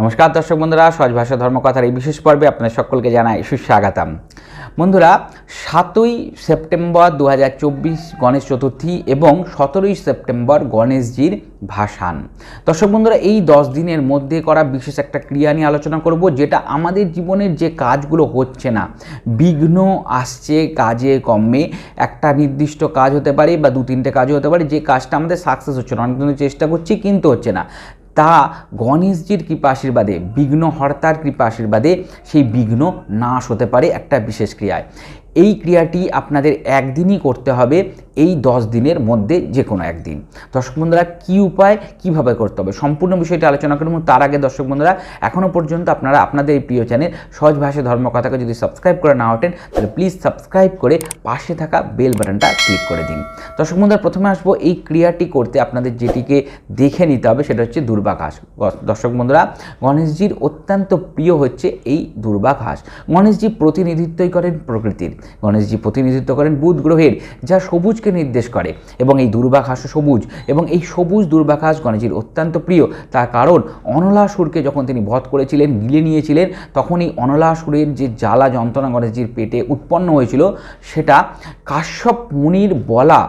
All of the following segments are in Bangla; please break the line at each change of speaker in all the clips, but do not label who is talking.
নমস্কার দর্শক বন্ধুরা, সহজ ভাষা ধর্মকথার এই বিশেষ পর্বে আপনাদের সকলকে জানাই সুস্বাগতম। বন্ধুরা, সাতই সেপ্টেম্বর দু হাজার চব্বিশ গণেশ চতুর্থী এবং সতেরোই সেপ্টেম্বর গণেশজির ভাসান। দর্শক বন্ধুরা, এই দশ দিনের মধ্যে করা বিশেষ একটা ক্রিয়া নিয়ে আলোচনা করব, যেটা আমাদের জীবনের যে কাজগুলো হচ্ছে না, বিঘ্ন আসছে কাজে কমে, একটা নির্দিষ্ট কাজ হতে পারে বা দু তিনটে কাজ হতে পারে, যে কাজটা আমাদের সাকসেস হচ্ছে না অনেক দিন চেষ্টা করছি, কিন্তু হচ্ছে না। তা গণেশজির কৃপা আশীর্বাদে, বিঘ্ন হর্তার কৃপা আশীর্বাদে সেই বিঘ্ন নাশ হতে পারে একটা বিশেষ ক্রিয়ায়। এই ক্রিয়াটি আপনাদের একদিনই করতে হবে, এই দশ দিনের মধ্যে যে কোনো একদিন। দর্শক বন্ধুরা, কী উপায়, কীভাবে করতে হবে? সম্পূর্ণ বিষয়টি আলোচনা করব। তার আগে দর্শক বন্ধুরা এখনও পর্যন্ত আপনারা, আপনাদের এই প্রিয় চ্যানেল সহজ ভাষা ধর্মকথাকে যদি সাবস্ক্রাইব করে না ওঠেন, তাহলে প্লিজ সাবস্ক্রাইব করে পাশে থাকা বেল বাটনটা ক্লিক করে দিন। দর্শক বন্ধুরা, প্রথমে আসব, এই ক্রিয়াটি করতে আপনাদের যেটিকে দেখে নিতে হবে, সেটা হচ্ছে দুর্বা ঘাস দর্শক বন্ধুরা, গণেশজির অত্যন্ত প্রিয় হচ্ছে এই দুর্বা ঘাস গণেশজি প্রতিনিধিত্বই করেন প্রকৃতির। গণেশজি প্রতিনিধিত্ব করেন বুধ গ্রহের, যা সবুজকে নির্দেশ করে। এবং এই দুর্বাঘাস সবুজ, এবং এই সবুজ দুর্বাঘাস গণেশজির অত্যন্ত প্রিয়। তার কারণ, অনলাসুরকে যখন তিনি বধ করেছিলেন, গিলে নিয়েছিলেন তখন এই অনলাসুরের যে জ্বালা যন্ত্রণা গণেশজির পেটে উৎপন্ন হয়েছিল, সেটা কাশ্যপ মুনির বলা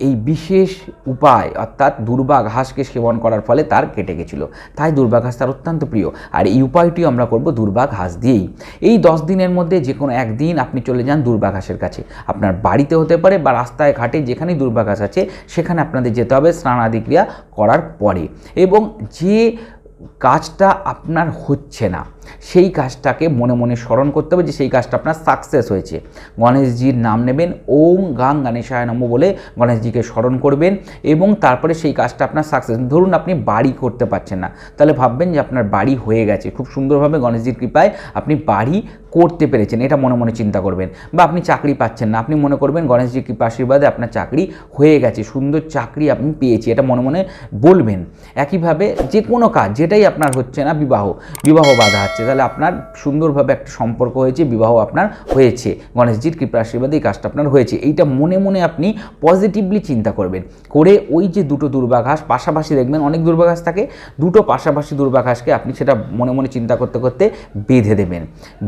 এই বিশেষ উপায়, অর্থাৎ দুর্বা ঘাসকে সেবন করার ফলে তার কেটে গেছিল। তাই দুর্বা ঘাস তার অত্যন্ত প্রিয়। আর এই উপায়টি আমরা করব দুর্বা ঘাস দিয়েই। এই দশ দিনের মধ্যে যে কোনো একদিন আপনি চলে যান দুর্বা ঘাসের কাছে। আপনার বাড়িতে হতে পারে বা রাস্তায়, ঘাটে যেখানেই দুর্বা ঘাস আছে, সেখানে আপনাদের যেতে হবে স্নানাদি ক্রিয়া করার পরে। এবং যে কাজটা আপনার হচ্ছে না। সেই কাজটাকে মনে মনে স্মরণ করতে হবে যে সেই কাজটা আপনার সাকসেস হয়েছে। গণেশজির নাম নেবেন ওম গাং গণেশায় নম বলে গণেশজিকে স্মরণ করবেন এবং তারপরে সেই কাজটা আপনার সাকসেস ধরুন আপনি বাড়ি করতে পারছেন না। তাহলে ভাববেন যে আপনার বাড়ি হয়ে গেছে। খুব সুন্দরভাবে গণেশজির কৃপায় আপনি বাড়ি করতে পেরেছেন, এটা মনে মনে চিন্তা করবেন। বা আপনি চাকরি পাচ্ছেন না, আপনি মনে করবেন গণেশজির কৃপা আশীর্বাদে আপনার চাকরি হয়ে গেছে, সুন্দর চাকরি আপনি পেয়েছি, এটা মনে মনে বলবেন। একইভাবে যে কোনো কাজ, যেটাই আপনার হচ্ছে না বিবাহ বিবাহ বাধা হচ্ছে, তাহলে আপনার সুন্দরভাবে একটা সম্পর্ক হয়েছে, বিবাহ আপনার হয়েছে, গণেশজির কৃপা আশীর্বাদে এই কাজটা আপনার হয়েছে, এইটা মনে মনে আপনি পজিটিভলি চিন্তা করবেন। করে ওই যে দুটো দুর্বাঘাস, পাশাপাশি দেখবেন অনেক দুর্বাঘাস থাকে, দুটো পাশাপাশি দুর্বাঘাসকে আপনি সেটা মনে মনে চিন্তা করতে করতে বেঁধে দেবেন।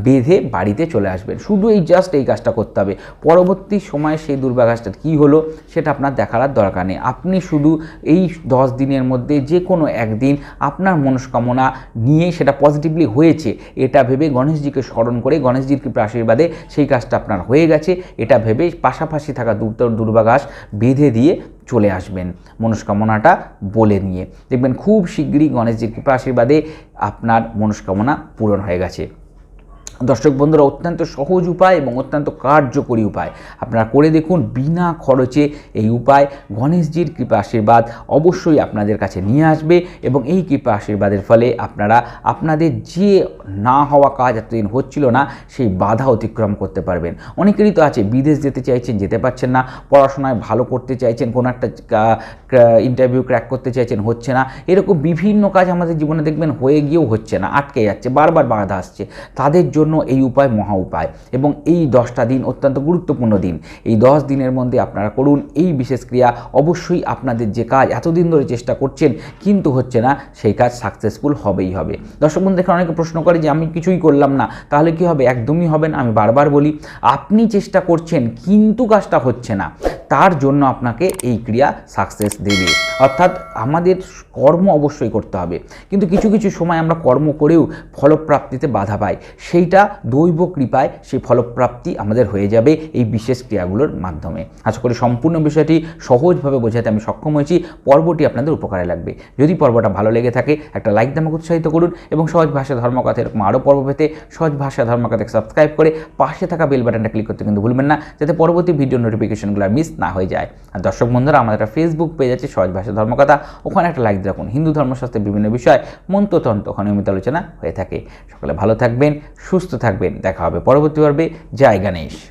বেঁধে বাড়িতে চলে আসবেন। শুধু এই জাস্ট এই কাজটা করতে হবে। পরবর্তী সময়ে সেই দুর্বাঘাসটা কী হলো, সেটা আপনার দেখার আর দরকার নেই। আপনি শুধু এই দশ দিনের মধ্যে যে কোনো একদিন আপনার মনস্কামনা নিয়ে সেটা পজিটিভলি হয়েছে, এটা ভেবে গণেশজিকে স্মরণ করে, গণেশজির কৃপা আশীর্বাদে সেই কাজটা আপনার হয়ে গেছে। এটা ভেবে পাশাপাশি থাকা দুর্বাঘাস বেঁধে দিয়ে চলে আসবেন। মনস্কামনাটা বলে নিয়ে। দেখবেন খুব শীঘ্রই গণেশজির কৃপা আশীর্বাদে আপনার মনস্কামনা পূরণ হয়ে গেছে। দর্শক বন্ধুরা, অত্যন্ত সহজ উপায় এবং অত্যন্ত কার্যকরী উপায়। আপনারা করে দেখুন বিনা খরচে এই উপায়। গণেশজির কৃপা আশীর্বাদ অবশ্যই আপনাদের কাছে নিয়ে আসবে এবং এই কৃপা আশীর্বাদের ফলে আপনারা আপনাদের যে না হওয়া কাজ এতদিন হচ্ছিল না, সেই বাধা অতিক্রম করতে পারবেন। অনেকেরই তো আছে, বিদেশ যেতে চাইছেন, যেতে পারছেন না, পড়াশোনায় ভালো করতে চাইছেন, কোনো একটা ইন্টারভিউ ক্র্যাক করতে চাইছেন, হচ্ছে না। এরকম বিভিন্ন কাজ আমাদের জীবনে দেখবেন হয়ে গিয়েও হচ্ছে না, আটকে যাচ্ছে, বারবার বাধা আসছে। তাদের জন্য জন্য এই উপায়, মহা উপায়। এবং এই দশটা দিন অত্যন্ত গুরুত্বপূর্ণ দিন। এই দশ দিনের মধ্যে আপনারা করুন এই বিশেষ ক্রিয়া। অবশ্যই আপনাদের যে কাজ এতদিন ধরে চেষ্টা করছেন, কিন্তু হচ্ছে না, সেই কাজ সাকসেসফুল হবেই হবে। দর্শক বন্ধু দেখে অনেকে প্রশ্ন করে যে, আমি কিছুই করলাম না, তাহলে কি হবে? একদমই হবে না, আমি বারবার বলি, আপনি চেষ্টা করছেন, কিন্তু কাজটা হচ্ছে না। তার জন্য আপনাকে এই ক্রিয়া সাকসেস দেবে। অর্থাৎ আমাদের কর্ম অবশ্যই করতে হবে। কিন্তু কিছু কিছু সময় আমরা কর্ম করেও ফলপ্রাপ্তিতে বাধা পাই। সেইটা দৈব কৃপায় সেই ফলপ্রাপ্তি আমাদের হয়ে যাবে এই বিশেষ ক্রিয়াগুলোর মাধ্যমে। আশা করি সম্পূর্ণ বিষয়টি সহজভাবে বোঝাতে আমি সক্ষম হয়েছি। পর্বটি আপনাদের উপকারে লাগবে। যদি পর্বটা ভালো লেগে থাকে, একটা লাইক দামাকে উৎসাহিত করুন এবং সহজ ভাষা ধর্মকথা এরকম আরও পর্ব পেতে সহজ ভাষা ধর্মকথাকে সাবস্ক্রাইব করে পাশে থাকা বেল বাটনটা ক্লিক করতে কিন্তু ভুলবেন না, যাতে পরবর্তী ভিডিও নোটিফিকেশনগুলো মিস না হয়ে যায়। আর দর্শক বন্ধুরা, আমাদের একটা ফেসবুক পেজ আছে, সহজ ভাষা ধর্মকথা। ওখানে একটা লাইক দিয়ে রাখুন। হিন্দু ধর্মশাস্ত্রের বিভিন্ন বিষয়, মন্ত্রতন্ত্র ওখানে নিয়মিত আলোচনা হয়ে থাকে। সকলে ভালো থাকবেন, সুস্থ থাকবেন। দেখা হবে পরবর্তী পর্বে। জয় গণেশ।